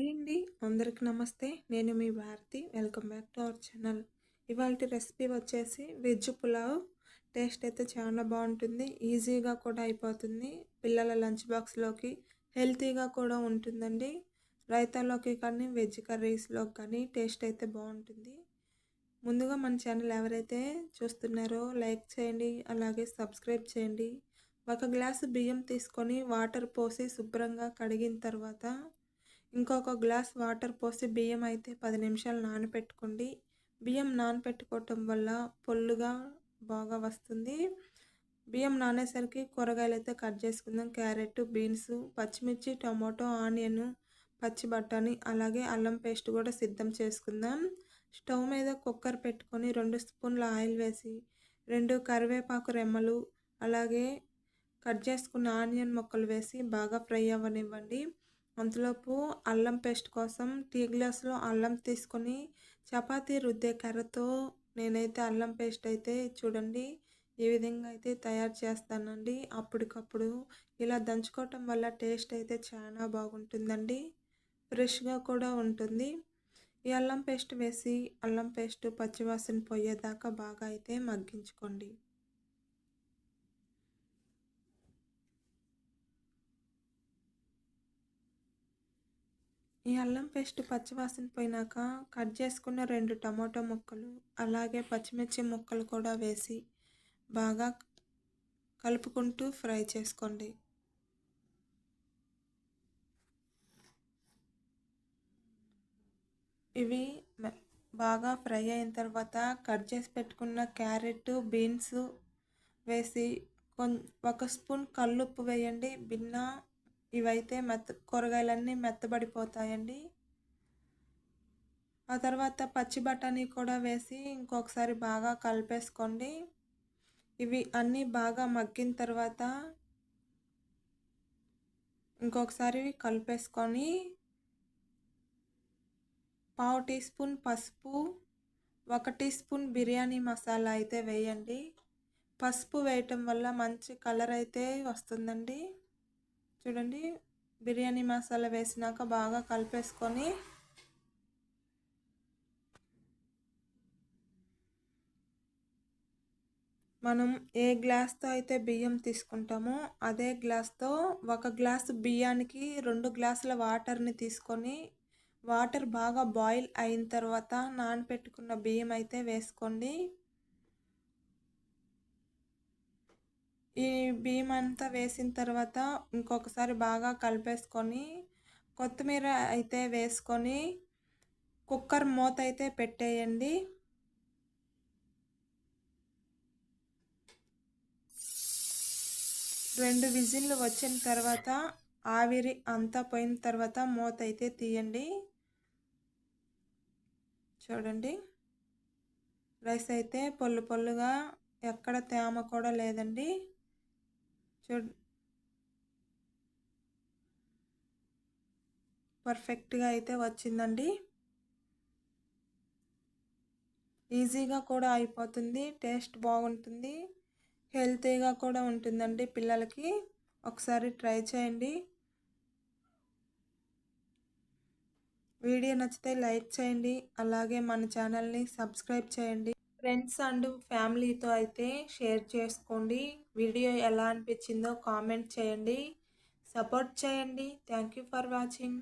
Hi అండి. అందరికి నమస్తే. నేను మీ Bharati. Welcome back to our channel. ఇవాళ రెసిపీ వచ్చేసి వెజ్ పులావ్. టేస్ట్ అయితే చాలా బాగుంటుంది. ఈజీగా కూడా అయిపోతుంది. పిల్లల లంచ్ బాక్స్లోకి హెల్తీగా కూడా ఉంటుందండి. రైతాలోకి కానీ వెజ్ కర్రీస్లోకి కానీ టేస్ట్ అయితే బాగుంటుంది. ముందుగా మన ఛానల్ ఎవరైతే చూస్తున్నారో లైక్ చేయండి. అలాగే సబ్స్క్రైబ్ చేయండి. ఒక గ్లాసు బియ్యం తీసుకొని వాటర్ పోసి శుభ్రంగా కడిగిన తర్వాత ఇంకొక గ్లాస్ వాటర్ పోసి బియ్యం అయితే పది నిమిషాలు నానపెట్టుకోండి. బియ్యం నానపెట్టుకోవటం వల్ల పొల్లుగా బాగా వస్తుంది. బియ్యం నానేసరికి కూరగాయలు అయితే కట్ చేసుకుందాం. క్యారెట్ బీన్స్ పచ్చిమిర్చి టమాటో ఆనియన్ పచ్చి బఠానీ అలాగే అల్లం పేస్ట్ కూడా సిద్ధం చేసుకుందాం. స్టవ్ మీద కుక్కర్ పెట్టుకొని రెండు స్పూన్ల ఆయిల్ వేసి రెండు కరివేపాకు రెమ్మలు అలాగే కట్ చేసుకున్న ఆనియన్ ముక్కలు వేసి బాగా ఫ్రై అవ్వనివ్వండి. అంతలోపు అల్లం పేస్ట్ కోసం టీ గ్లాస్లో అల్లం తీసుకొని చపాతీ రుద్దే కర్రతో నేనైతే అల్లం పేస్ట్ అయితే చూడండి ఈ విధంగా అయితే తయారు చేస్తానండి. అప్పటికప్పుడు ఇలా దంచుకోవటం వల్ల టేస్ట్ అయితే చాలా బాగుంటుందండి. ఫ్రెష్గా కూడా ఉంటుంది. ఈ అల్లం పేస్ట్ వేసి అల్లం పేస్ట్ పచ్చివాసన పోయేదాకా బాగా అయితే మగ్గించుకోండి. ఈ అల్లం పేస్ట్ పచ్చివాసన పోయినాక కట్ చేసుకున్న రెండు టమాటో ముక్కలు అలాగే పచ్చిమిర్చి ముక్కలు కూడా వేసి బాగా కలుపుకుంటూ ఫ్రై చేసుకోండి. ఇవి బాగా ఫ్రై అయిన తర్వాత కట్ చేసి పెట్టుకున్న క్యారెట్ బీన్స్ వేసి కొం ఒక స్పూన్ కల్లుప్పు వేయండి. బిన్న ఇవైతే మెత్త కూరగాయలన్నీ మెత్తబడిపోతాయండి. ఆ తర్వాత పచ్చి బఠానీ కూడా వేసి ఇంకొకసారి బాగా కలిపేసుకోండి. ఇవి అన్నీ బాగా మగ్గిన తర్వాత ఇంకొకసారి కలిపేసుకొని పావు టీ స్పూన్ పసుపు ఒక టీ స్పూన్ బిర్యానీ మసాలా అయితే వేయండి. పసుపు వేయటం వల్ల మంచి కలర్ అయితే వస్తుందండి. చూడండి బిర్యానీ మసాలా వేసినాక బాగా కలిపేసుకొని మనం ఏ గ్లాస్తో అయితే బియ్యం తీసుకుంటామో అదే గ్లాస్తో ఒక గ్లాసు బియ్యానికి రెండు గ్లాసుల వాటర్ని తీసుకొని వాటర్ బాగా బాయిల్ అయిన తర్వాత నానపెట్టుకున్న బియ్యం అయితే వేసుకోండి. ఈ బియ్యం అంతా వేసిన తర్వాత ఇంకొకసారి బాగా కలిపేసుకొని కొత్తిమీర అయితే వేసుకొని కుక్కర్ మూత అయితే పెట్టేయండి. రెండు విజిల్లు వచ్చిన తర్వాత ఆవిరి అంతా పోయిన తర్వాత మూత అయితే తీయండి. చూడండి. రైస్ అయితే పొల్లు పొల్లుగా ఎక్కడ తేమ కూడా లేదండి. పర్ఫెక్ట్గా అయితే వచ్చిందండి. ఈజీగా కూడా అయిపోతుంది. టేస్ట్ బాగుంటుంది. హెల్తీగా కూడా ఉంటుందండి పిల్లలకి. ఒకసారి ట్రై చేయండి. వీడియో నచ్చితే లైక్ చేయండి. అలాగే మన ఛానల్ని సబ్స్క్రైబ్ చేయండి. ఫ్రెండ్స్ అండ్ ఫ్యామిలీతో అయితే షేర్ చేసుకోండి. వీడియో ఎలా అనిపించిందో కామెంట్ చేయండి. సపోర్ట్ చేయండి. Thank you for watching.